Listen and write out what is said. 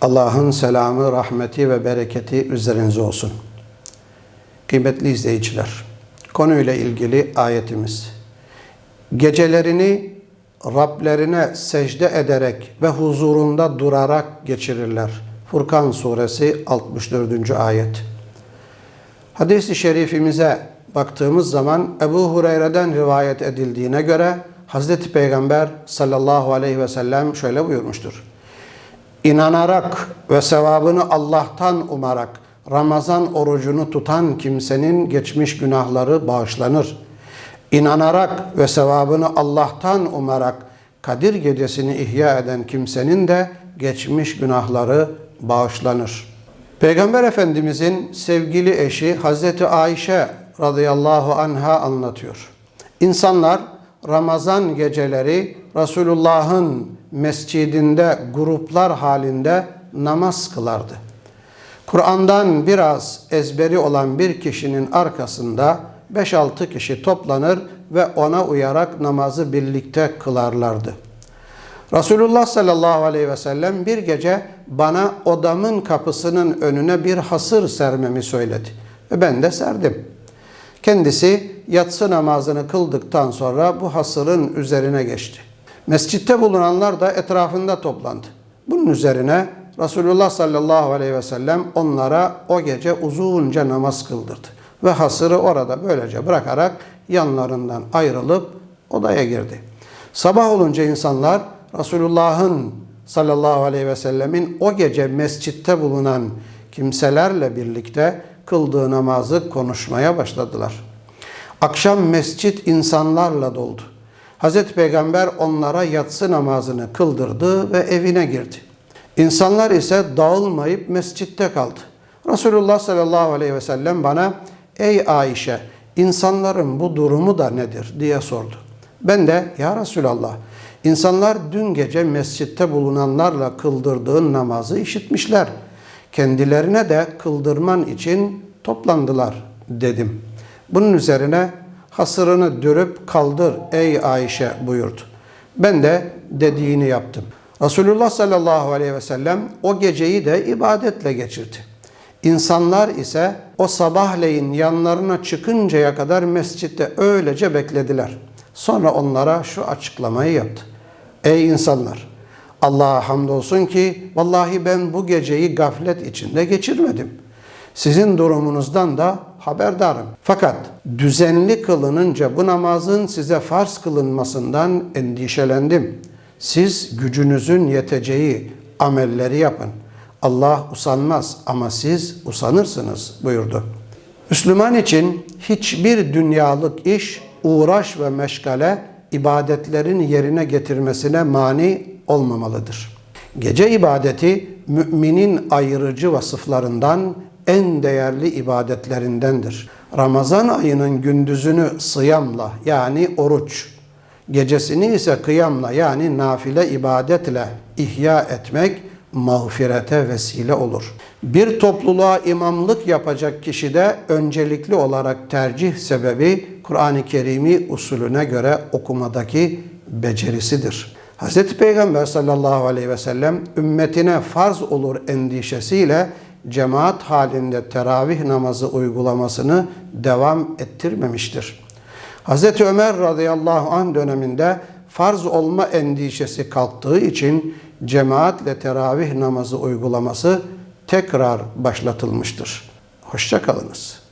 Allah'ın selamı, rahmeti ve bereketi üzerinize olsun. Kıymetli izleyiciler, konuyla ilgili ayetimiz. Gecelerini Rablerine secde ederek ve huzurunda durarak geçirirler. Furkan suresi 64. ayet. Hadis-i şerifimize baktığımız zaman Ebu Hureyre'den rivayet edildiğine göre Hazreti Peygamber sallallahu aleyhi ve sellem şöyle buyurmuştur. İnanarak ve sevabını Allah'tan umarak Ramazan orucunu tutan kimsenin geçmiş günahları bağışlanır. İnanarak ve sevabını Allah'tan umarak Kadir gecesini ihya eden kimsenin de geçmiş günahları bağışlanır. Peygamber Efendimizin sevgili eşi Hazreti Ayşe radıyallahu anha anlatıyor. İnsanlar Ramazan geceleri Resulullah'ın mescidinde gruplar halinde namaz kılardı. Kur'an'dan biraz ezberi olan bir kişinin arkasında 5-6 kişi toplanır ve ona uyarak namazı birlikte kılarlardı. Resulullah sallallahu aleyhi ve sellem bir gece bana odamın kapısının önüne bir hasır sermemi söyledi. Ve ben de serdim. Kendisi yatsı namazını kıldıktan sonra bu hasırın üzerine geçti. Mescitte bulunanlar da etrafında toplandı. Bunun üzerine Resulullah sallallahu aleyhi ve sellem onlara o gece uzunca namaz kıldırdı. Ve hasırı orada böylece bırakarak yanlarından ayrılıp odaya girdi. Sabah olunca insanlar Resulullah'ın sallallahu aleyhi ve sellemin o gece mescitte bulunan kimselerle birlikte kıldığı namazı konuşmaya başladılar. Akşam mescit insanlarla doldu. Hazreti Peygamber onlara yatsı namazını kıldırdı ve evine girdi. İnsanlar ise dağılmayıp mescitte kaldı. Resulullah sallallahu aleyhi ve sellem bana ey Ayşe insanların bu durumu da nedir diye sordu. Ben de ya Resulallah insanlar dün gece mescitte bulunanlarla kıldırdığın namazı işitmişler. Kendilerine de kıldırman için toplandılar dedim. Bunun üzerine hasırını dürüp kaldır ey Ayşe buyurdu. Ben de dediğini yaptım. Resulullah sallallahu aleyhi ve sellem o geceyi de ibadetle geçirdi. İnsanlar ise o sabahleyin yanlarına çıkıncaya kadar mescitte öylece beklediler. Sonra onlara şu açıklamayı yaptı. Ey insanlar! Allah'a hamdolsun ki vallahi ben bu geceyi gaflet içinde geçirmedim. Sizin durumunuzdan da haberdarım. Fakat düzenli kılınınca bu namazın size farz kılınmasından endişelendim. Siz gücünüzün yeteceği amelleri yapın. Allah usanmaz ama siz usanırsınız buyurdu. Müslüman için hiçbir dünyalık iş, uğraş ve meşgale ibadetlerin yerine getirmesine mani olmamalıdır. Gece ibadeti müminin ayırıcı vasıflarından en değerli ibadetlerindendir. Ramazan ayının gündüzünü sıyamla yani oruç, gecesini ise kıyamla yani nafile ibadetle ihya etmek mağfirete vesile olur. Bir topluluğa imamlık yapacak kişi de öncelikli olarak tercih sebebi Kur'an-ı Kerim'i usulüne göre okumadaki becerisidir. Hz. Peygamber sallallahu aleyhi ve sellem ümmetine farz olur endişesiyle cemaat halinde teravih namazı uygulamasını devam ettirmemiştir. Hz. Ömer radıyallahu anh döneminde farz olma endişesi kalktığı için cemaatle teravih namazı uygulaması tekrar başlatılmıştır. Hoşçakalınız.